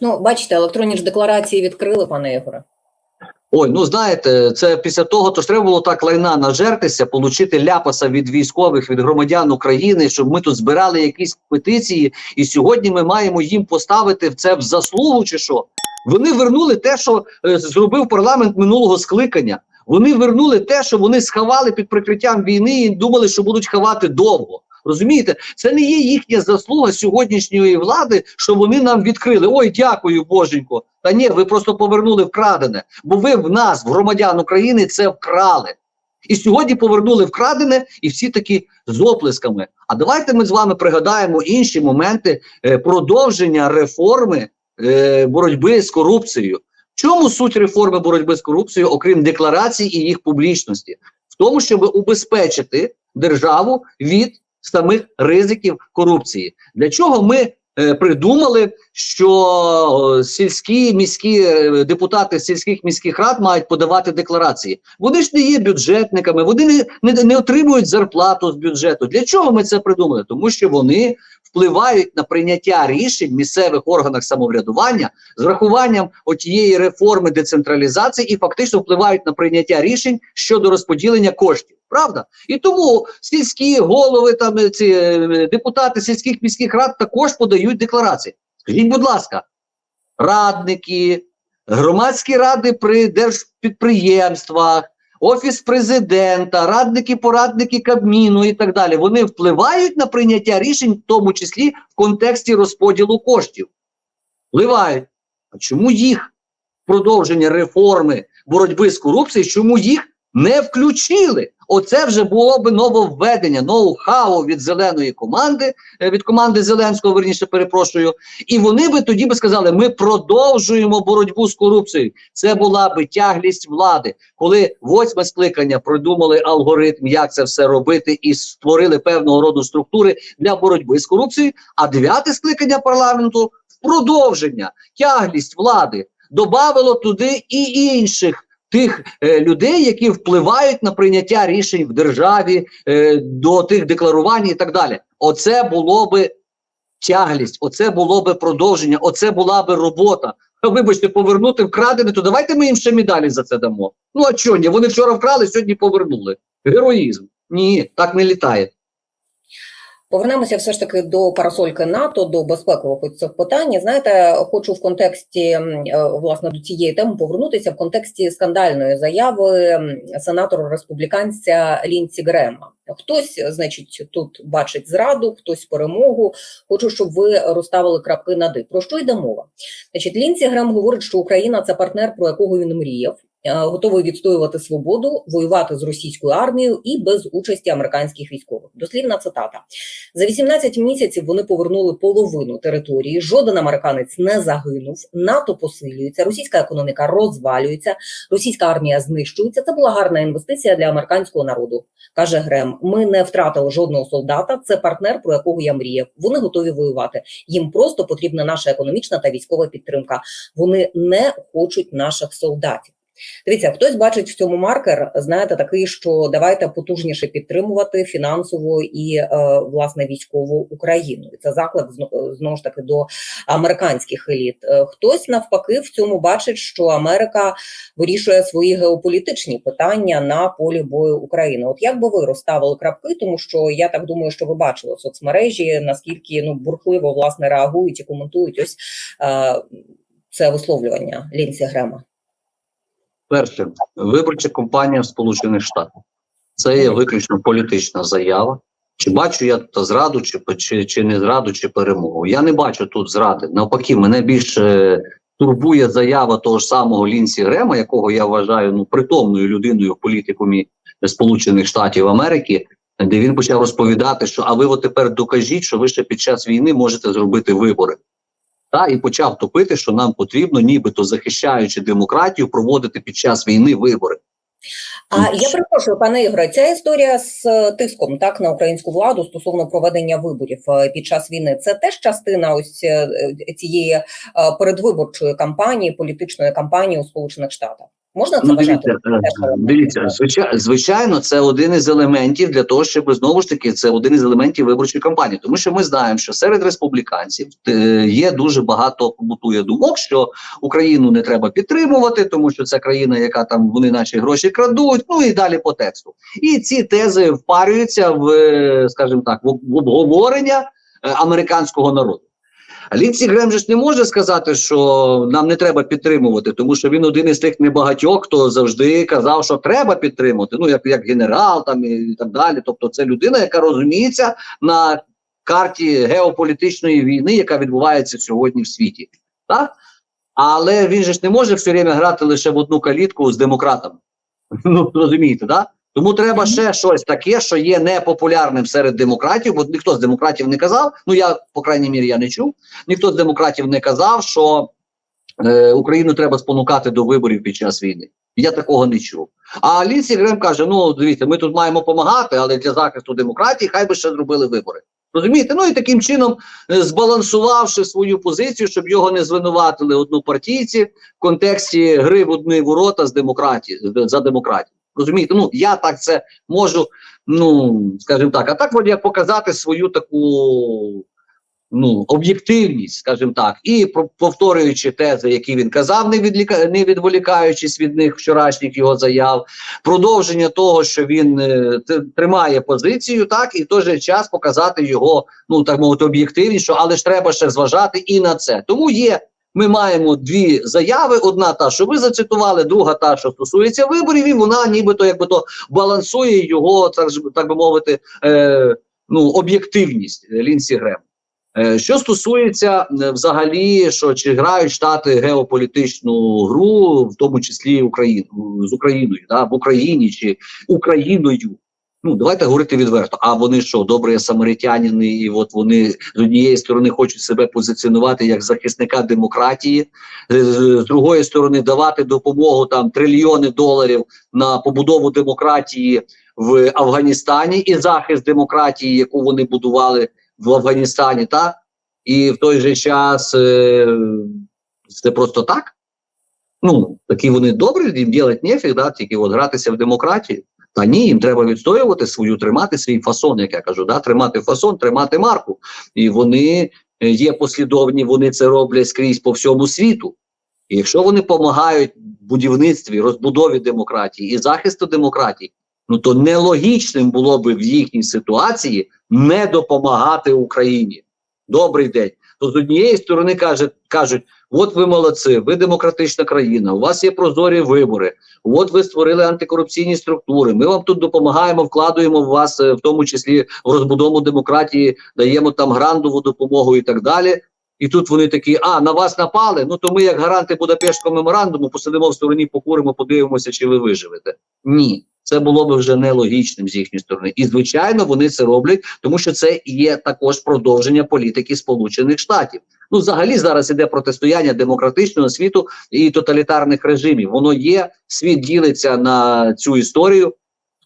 Ну, бачите, електронні ж декларації відкрили, пане Ігоре. Ой, ну знаєте, це після того, то ж треба було так лайна нажертися, отримати ляпаса від військових, від громадян України, щоб ми тут збирали якісь петиції, і сьогодні ми маємо їм поставити це в заслугу, чи що? Вони вернули те, що е, зробив парламент минулого скликання. Вони вернули те, що вони сховали під прикриттям війни і думали, що будуть ховати довго. Розумієте, це не є їхня заслуга сьогоднішньої влади, що вони нам відкрили. Ой, дякую, боженько. Та ні, ви просто повернули вкрадене, бо ви в нас, в громадян України, це вкрали. І сьогодні повернули вкрадене, і всі такі з оплесками. А давайте ми з вами пригадаємо інші моменти е, продовження реформи е, боротьби з корупцією. В чому суть реформи боротьби з корупцією, окрім декларацій і їх публічності? В тому, щоб убезпечити державу від самих ризиків корупції. Для чого ми е, придумали, що сільські міські е, депутати сільських міських рад мають подавати декларації? Вони ж не є бюджетниками, вони не, не, не отримують зарплату з бюджету. Для чого ми це придумали? Тому що вони впливають на прийняття рішень в місцевих органах самоврядування з врахуванням отієї реформи децентралізації і фактично впливають на прийняття рішень щодо розподілення коштів. Правда? І тому сільські голови, там е, ці е, депутати сільських міських рад також подають декларації. Скажіть, будь ласка, радники, громадські ради при держпідприємствах, офіс президента, радники, порадники Кабміну і так далі. Вони впливають на прийняття рішень, в тому числі в контексті розподілу коштів. Впливають. А чому їх продовження реформи боротьби з корупцією, чому їх не включили? Оце вже було би нововведення, ноу-хау від зеленої команди, е, від команди Зеленського, верніше перепрошую. І вони би тоді би сказали: ми продовжуємо боротьбу з корупцією. Це була би тяглість влади, коли восьме скликання придумали алгоритм, як це все робити, і створили певного роду структури для боротьби з корупцією. А дев'яте скликання парламенту в продовження тяглість влади додавало туди і інших тих е, людей, які впливають на прийняття рішень в державі, е, до тих декларувань і так далі. Оце було би тяглість, оце було би продовження, оце була би робота. Вибачте, повернути вкрадене, то давайте ми їм ще медалі за це дамо. Ну а чого ні? Вони вчора вкрали, сьогодні повернули. Героїзм. Ні, так не літає. Повернемося все ж таки до парасольки НАТО, до безпекових цих питань. Знаєте, хочу в контексті е, власне до цієї теми повернутися в контексті скандальної заяви сенатора республіканця Лінці Грема. Хтось, значить, тут бачить зраду, хтось перемогу. Хочу, щоб ви розставили крапки над «і». Про що йде мова? Значить, Лінці Грем говорить, що Україна це партнер, про якого він мріяв. Е, Готовий відстоювати свободу, воювати з російською армією і без участі американських військових. Дослівна цитата: за 18 місяців вони повернули половину території. Жоден американець не загинув. НАТО посилюється, російська економіка розвалюється, російська армія знищується. Це була гарна інвестиція для американського народу, каже Грем. Ми не втратили жодного солдата. Це партнер, про якого я мріяв. Вони готові воювати. Їм просто потрібна наша економічна та військова підтримка. Вони не хочуть наших солдатів. Дивіться, хтось бачить в цьому маркер, знаєте, такий, що давайте потужніше підтримувати фінансово і е, власне військову Україну. І це заклик зно- знову ж таки до американських еліт. Е, Хтось навпаки в цьому бачить, що Америка вирішує свої геополітичні питання на полі бою України. От як би ви розставили крапки, тому що я так думаю, що ви бачили соцмережі, наскільки ну бурхливо власне реагують і коментують ось е, це висловлювання Лінсі Грема. Перше, виборча кампанія в Сполучених Штатах. Це є виключно політична заява. Чи бачу я тут зраду, чи, чи, чи не зраду, чи перемогу? Я не бачу тут зради. Навпаки, мене більше турбує заява того ж самого Лінсі Грема, якого я вважаю ну притомною людиною в політикумі Сполучених Штатів Америки, де він почав розповідати, що а ви от тепер докажіть, що ви ще під час війни можете зробити вибори. Та і почав топити, що нам потрібно, нібито захищаючи демократію, проводити під час війни вибори. А я перепрошую, пане Ігоре, ця історія з е, тиском так на українську владу стосовно проведення виборів е, під час війни. Це теж частина ось е, цієї передвиборчої кампанії, політичної кампанії у Сполучених Штатах. Можна це Ну, дивіться, е, дивіться, звичайно, звичайно, це один із елементів для того, щоб знову ж таки це один із елементів виборчої кампанії, тому що ми знаємо, що серед республіканців е, є дуже багато побутує думок, що Україну не треба підтримувати, тому що це країна, яка там вони наші гроші крадуть. Ну і далі по тексту. І ці тези впарюються в, е, скажімо так, в обговорення американського народу. А Лінсі Грем же ж не може сказати, що нам не треба підтримувати, тому що він один із тих небагатьох, хто завжди казав, що треба підтримувати. Ну як, як генерал, там і так далі. Тобто, це людина, яка розуміється на карті геополітичної війни, яка відбувається сьогодні в світі. Так? Але він же ж не може все время грати лише в одну калітку з демократами. Ну розумієте, да? Тому треба ще щось таке, що є непопулярним серед демократів, бо ніхто з демократів не казав. Ну я, по крайній мірі, я не чув. Ніхто з демократів не казав, що е, Україну треба спонукати до виборів під час війни. Я такого не чув. А Лінсі Грем каже: ну дивіться, ми тут маємо допомагати, але для захисту демократії хай би ще зробили вибори. Розумієте? Ну і таким чином, е, збалансувавши свою позицію, щоб його не звинуватили однопартійці в контексті гри в одні ворота з демократії за демократію. Розумієте? Ну я так це можу, ну скажімо так, а так от як показати свою таку ну, об'єктивність, скажімо так, і повторюючи тези, які він казав, не відліка, не відволікаючись від них вчорашніх його заяв, продовження того, що він е, тримає позицію, так і в той же час показати його, ну так мовити, об'єктивність, що але ж треба ще зважати і на це. Тому є. Ми маємо дві заяви: одна та, що ви зацитували, друга та, що стосується виборів, і вона нібито якби то балансує його, так, так би мовити, е, ну, об'єктивність е, Лінсі Грем. Е, Що стосується е, взагалі, що чи грають штати геополітичну гру, в тому числі Україн, з Україною, да, в Україні чи Україною. Ну давайте говорити відверто. А вони що, добрі самаритянини, і от вони з однієї сторони хочуть себе позиціонувати як захисника демократії, з другої сторони давати допомогу там трильйони доларів на побудову демократії в Афганістані і захист демократії, яку вони будували в Афганістані, так? І в той же час е, це просто так. Ну, такі вони добрі, їм ділять нефіг, да, тільки от гратися в демократію. Та ні, їм треба відстоювати свою, тримати свій фасон, як я кажу, да, тримати фасон, тримати марку. І вони е, є послідовні, вони це роблять скрізь по всьому світу. І якщо вони допомагають будівництві, розбудові демократії і захисту демократії, ну то нелогічним було би в їхній ситуації не допомагати Україні. Добрий день. То з однієї сторони каже, кажуть: от ви молодці, ви демократична країна, у вас є прозорі вибори, от ви створили антикорупційні структури. Ми вам тут допомагаємо, вкладуємо в вас, е, в тому числі в розбудову демократії, даємо там грантову допомогу і так далі. І тут вони такі: а на вас напали. Ну то ми, як гаранти Будапештського меморандуму, посидимо в стороні, покуримо, подивимося, чи ви виживете. Ні, це було б вже нелогічним з їхньої сторони. І звичайно, вони це роблять, тому що це є також продовження політики Сполучених Штатів. Ну, взагалі, зараз іде протистояння демократичного світу і тоталітарних режимів. Воно є, світ ділиться на цю історію.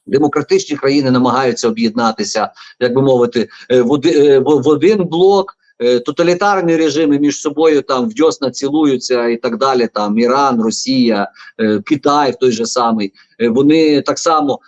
Демократичні країни намагаються об'єднатися, як би мовити, е, е, в один блок. Е, Тоталітарні режими між собою там в дьосна цілуються і так далі. Там Іран, Росія, е, Китай, той же самий. Е, Вони так само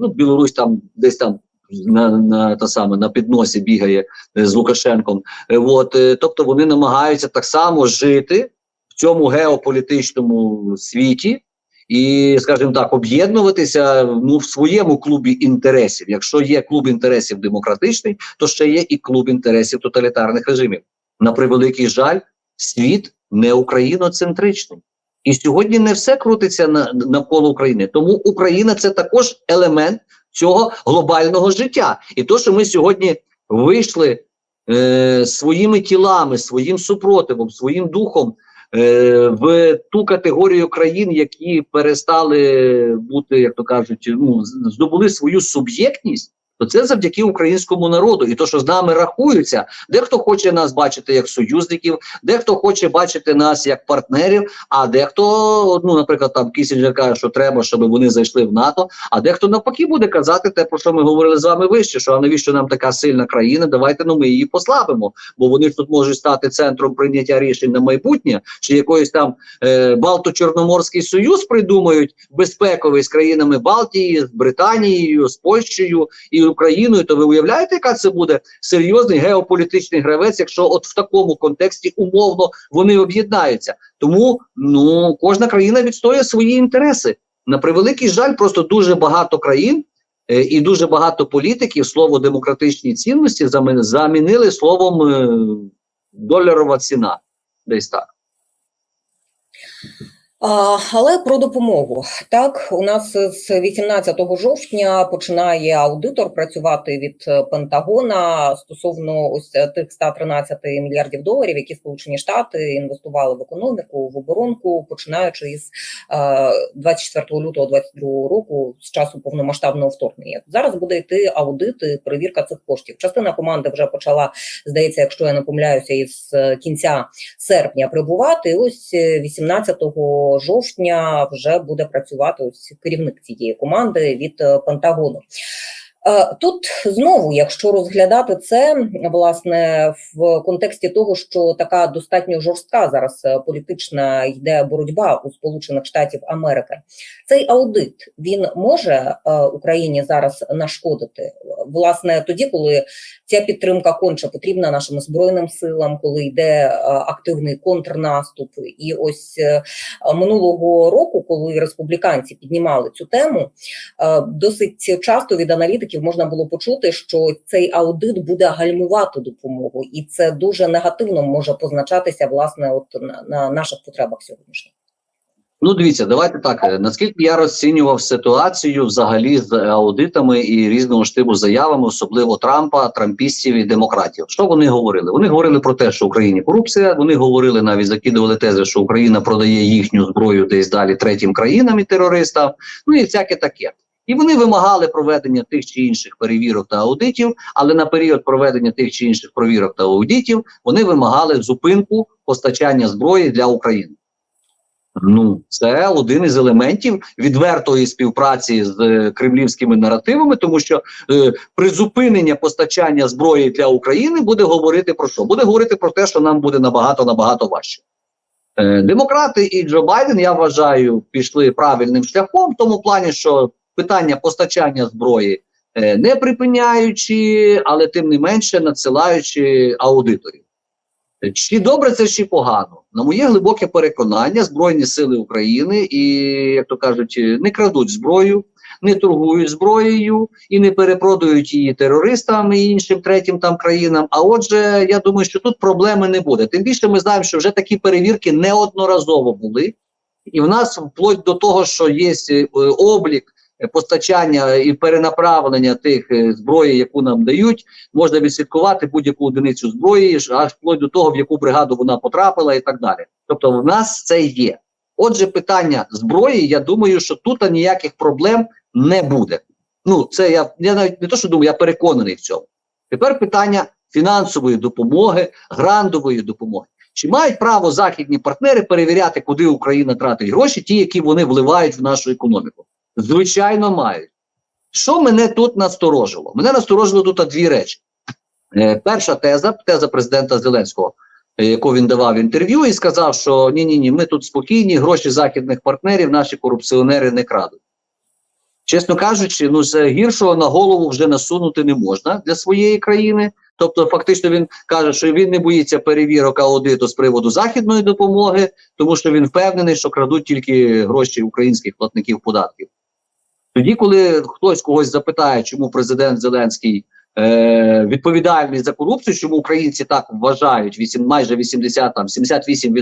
ну, Білорусь там десь там на, на та саме на підносі бігає з Лукашенком. От, тобто вони намагаються так само жити в цьому геополітичному світі і, скажімо так, об'єднуватися ну в своєму клубі інтересів. Якщо є клуб інтересів демократичний, то ще є і клуб інтересів тоталітарних режимів. На превеликий жаль, світ не україноцентричний. І сьогодні не все крутиться на, навколо України. Тому Україна це також елемент цього глобального життя. І то, що ми сьогодні вийшли е, своїми тілами, своїм супротивом, своїм духом в ту категорію країн, які перестали бути, як то кажуть, ну здобули свою суб'єктність, то це завдяки українському народу, і то, що з нами рахуються, дехто хоче нас бачити як союзників, дехто хоче бачити нас як партнерів. А дехто, ну наприклад, там Кісінджер каже, що треба, щоб вони зайшли в НАТО. А дехто навпаки буде казати те, про що ми говорили з вами вище. Що а навіщо нам така сильна країна? Давайте ну ми її послабимо, бо вони ж тут можуть стати центром прийняття рішень на майбутнє, чи якоїсь там е, Балто-Чорноморський союз придумають безпековий з країнами Балтії, з Британією, з Польщею і Україною. То ви уявляєте, яка це буде серйозний геополітичний гравець, якщо от в такому контексті умовно вони об'єднаються. Тому ну кожна країна відстоює свої інтереси. На превеликий жаль, просто дуже багато країн е, і дуже багато політиків слово демократичні цінності замі- замінили словом е, доларова ціна. Десь так. Але про допомогу так у нас з 18 жовтня починає аудитор працювати від е, Пентагона стосовно ось е, тих 113 мільярдів доларів, які Сполучені Штати інвестували в економіку в оборонку, починаючи із е, 24 лютого 2022 року з часу повномасштабного вторгнення. Зараз буде йти аудит і перевірка цих коштів. Частина команди вже почала здається, якщо я не помиляюся, із е, кінця серпня прибувати. Ось е, 18 жовтня вже буде працювати ось керівник цієї команди від е, Пентагону. Е, Тут знову, якщо розглядати це власне в контексті того, що така достатньо жорстка зараз е, політична йде боротьба у Сполучених Штатів Америки, цей аудит він може е, Україні зараз нашкодити власне тоді, коли ця підтримка конче потрібна нашим збройним силам, коли йде активний контрнаступ. І ось минулого року, коли республіканці піднімали цю тему, досить часто від аналітиків можна було почути, що цей аудит буде гальмувати допомогу, і це дуже негативно може позначатися власне от на, на наших потребах сьогоднішніх. Ну, дивіться, давайте так. е, Наскільки я розцінював ситуацію взагалі з аудитами і різного штибу заявами, особливо Трампа, трампістів і демократів. Що вони говорили? Вони говорили про те, що в Україні корупція. Вони говорили навіть закидували тези, що Україна продає їхню зброю десь далі третім країнам і терористам. Ну і всяке таке. І вони вимагали проведення тих чи інших перевірок та аудитів, але на період проведення тих чи інших перевірок та аудитів вони вимагали зупинку постачання зброї для України. Ну, це один із елементів відвертої співпраці з е, кремлівськими наративами, тому що е, призупинення постачання зброї для України буде говорити про що? Буде говорити про те, що нам буде набагато набагато важче. Е, демократи і Джо Байден, я вважаю, пішли правильним шляхом в тому плані, що питання постачання зброї е, не припиняючи, але тим не менше надсилаючи аудиторів. Чи добре це, чи погано? На моє глибоке переконання, Збройні сили України і, як то кажуть, не крадуть зброю, не торгують зброєю і не перепродають її терористам і іншим третім там країнам. А отже, я думаю, що тут проблеми не буде. Тим більше ми знаємо, що вже такі перевірки неодноразово були, і в нас вплоть до того, що є е, облік. Е, Постачання і перенаправлення тих е, зброї, яку нам дають, можна відслідкувати будь-яку одиницю зброї, аж вплоть до того, в яку бригаду вона потрапила, і так далі. Тобто, в нас це є. Отже, питання зброї, я думаю, що тут ніяких проблем не буде. Ну, це я, я навіть не то, що думаю, я переконаний в цьому. Тепер питання фінансової допомоги, грантової допомоги. Чи мають право західні партнери перевіряти, куди Україна тратить гроші, ті, які вони вливають в нашу економіку? Звичайно, мають. Що мене тут насторожило? Мене насторожило тут дві речі. Е, перша теза, теза президента Зеленського, е, яку він давав інтерв'ю, і сказав, що ні, ні, ні, ми тут спокійні, гроші західних партнерів, наші корупціонери не крадуть. Чесно кажучи, ну це гіршого на голову вже насунути не можна для своєї країни. Тобто, фактично, він каже, що він не боїться перевірок аудиту з приводу західної допомоги, тому що він впевнений, що крадуть тільки гроші українських платників податків. Тоді, коли хтось когось запитає, чому президент Зеленський е, відповідальний за корупцію, чому українці так вважають, 8, майже 80, там 78%,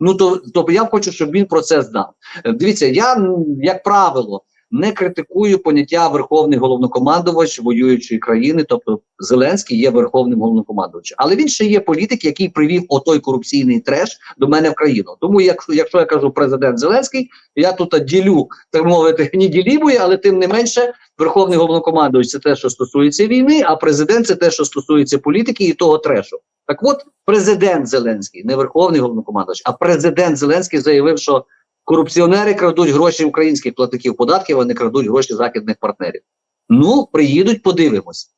ну то, то я хочу, щоб він про це знав. Е, Дивіться, я як правило не критикую поняття верховний головнокомандувач воюючої країни, тобто Зеленський є верховним головнокомандувачем. Але він ще є політик, який привів отой корупційний треш до мене в країну. Тому, якщо, якщо я кажу президент Зеленський, я тут ділю, так мовити, не ділібує, але тим не менше, верховний головнокомандувач це те, що стосується війни, а президент це те, що стосується політики і того трешу. Так от, президент Зеленський, не верховний головнокомандувач, а президент Зеленський заявив, що корупціонери крадуть гроші українських платників податків, а не крадуть гроші західних партнерів. Ну, приїдуть, подивимось.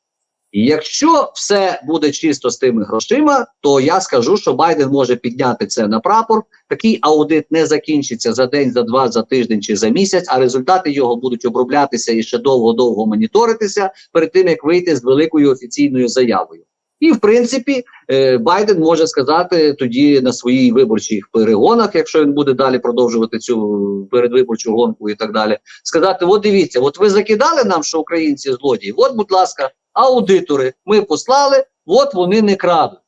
І якщо все буде чисто з тими грошима, то я скажу, що Байден може підняти це на прапор. Такий аудит не закінчиться за день, за два, за тиждень чи за місяць, а результати його будуть оброблятися і ще довго-довго моніторитися перед тим, як вийти з великою офіційною заявою. І в принципі, е, Байден може сказати тоді на своїх виборчих перегонах, якщо він буде далі продовжувати цю передвиборчу гонку і так далі, сказати: от дивіться, от ви закидали нам, що українці злодії. От, будь ласка, аудитори ми послали, от вони не крадуть.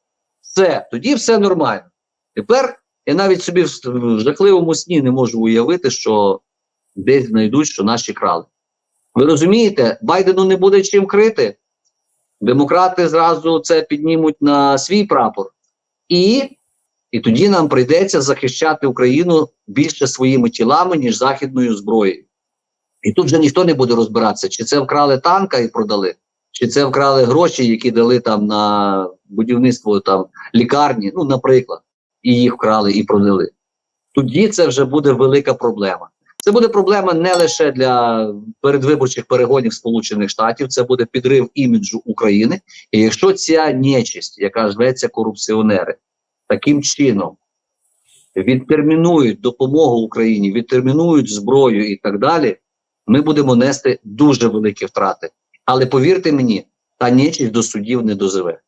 Все, тоді все нормально. Тепер я навіть собі в жахливому сні не можу уявити, що десь знайдуть, що наші крали. Ви розумієте, Байдену не буде чим крити. Демократи зразу це піднімуть на свій прапор, і, і тоді нам прийдеться захищати Україну більше своїми тілами, ніж західною зброєю. І тут вже ніхто не буде розбиратися, чи це вкрали танка і продали, чи це вкрали гроші, які дали там на будівництво там лікарні, ну, наприклад, і їх вкрали і продали. Тоді це вже буде велика проблема. Це буде проблема не лише для передвиборчих перегонів Сполучених Штатів, це буде підрив іміджу України. І якщо ця нечисть, яка зветься корупціонери, таким чином відтермінують допомогу Україні, відтермінують зброю і так далі, ми будемо нести дуже великі втрати. Але повірте мені, та нечисть до судів не дозове.